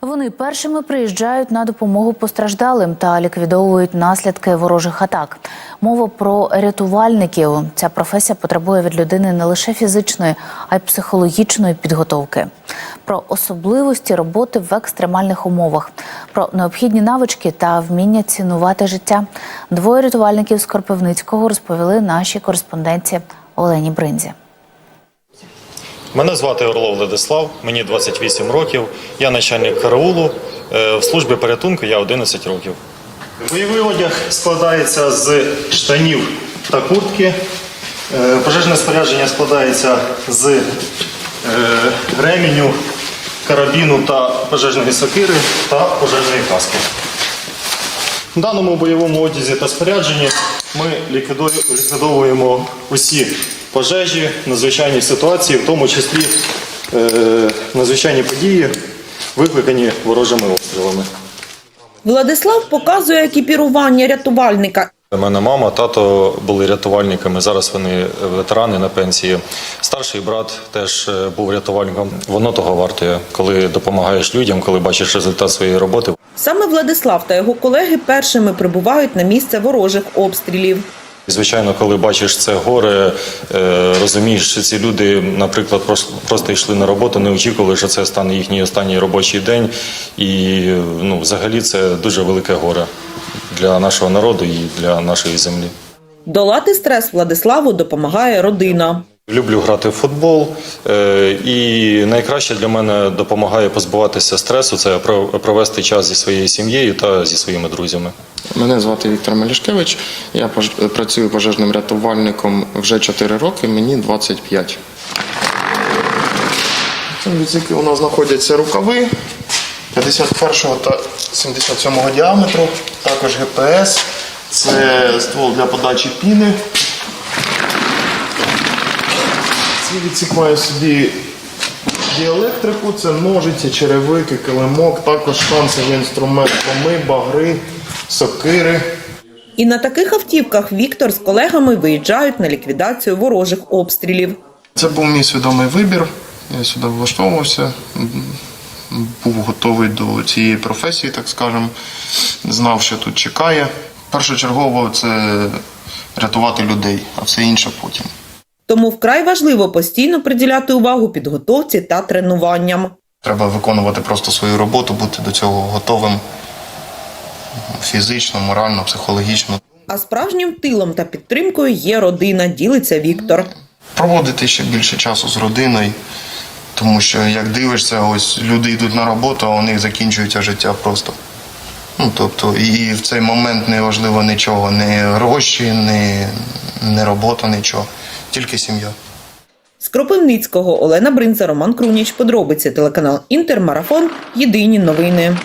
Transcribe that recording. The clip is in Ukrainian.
Вони першими приїжджають на допомогу постраждалим та ліквідовують наслідки ворожих атак. Мова про рятувальників. Ця професія потребує від людини не лише фізичної, а й психологічної підготовки. Про особливості роботи в екстремальних умовах, про необхідні навички та вміння цінувати життя. Двоє рятувальників з Кропивницького розповіли наші кореспонденці Олені Бринзі. Мене звати Орлов Владислав, мені 28 років. Я начальник караулу. Е, В службі порятунку я 11 років. Бойовий одяг складається з штанів та куртки. Е, Пожежне спорядження складається з е, ременю, карабіну та пожежної сокири та пожежної каски. В даному бойовому одязі та спорядженні ми ліквідовуємо усі пожежі, надзвичайні ситуації, в тому числі е, надзвичайні події, викликані ворожими обстрілами. Владислав показує екіпірування рятувальника. У мене мама, тато були рятувальниками. Зараз вони ветерани на пенсії. Старший брат теж е, був рятувальником. Воно того вартує, коли допомагаєш людям, коли бачиш результат своєї роботи. Саме Владислав та його колеги першими прибувають на місце ворожих обстрілів. Звичайно, коли бачиш це горе, е, розумієш, що ці люди, наприклад, просто йшли на роботу, не очікували, що це стане їхній останній робочий день. І ну, взагалі це дуже велике горе для нашого народу і для нашої землі. Долати стрес Владиславу допомагає родина. Люблю грати в футбол, е, і найкраще для мене допомагає позбуватися стресу це провести час зі своєю сім'єю та зі своїми друзями. Мене звати Віктор Мелішкевич. Я працюю пожежним рятувальником вже 4 роки, мені 25. В цьому у нас знаходяться рукави 51 та 77 діаметру, також ГПС, це ствол для подачі піни. Цей відсік має собі діелектрику, це ножиці, черевики, килимок, також шансовий інструмент, коми, багри, сокири. І на таких автівках Віктор з колегами виїжджають на ліквідацію ворожих обстрілів. Це був мій свідомий вибір. Я сюди влаштовувався, був готовий до цієї професії, так скажемо. Знав, що тут чекає. Першочергово це рятувати людей, а все інше потім. Тому вкрай важливо постійно приділяти увагу підготовці та тренуванням. Треба виконувати просто свою роботу, бути до цього готовим фізично, морально, психологічно. А справжнім тилом та підтримкою є родина, ділиться Віктор. Проводити ще більше часу з родиною, тому що як дивишся, ось люди йдуть на роботу, а у них закінчується життя просто. Ну, тобто, і в цей момент не важливо нічого, не гроші, не, не робота, нічого, тільки сім'я. З Кропивницького Олена Бринза, Роман Круніч. Подробиці телеканал Інтермарафон. Єдині новини.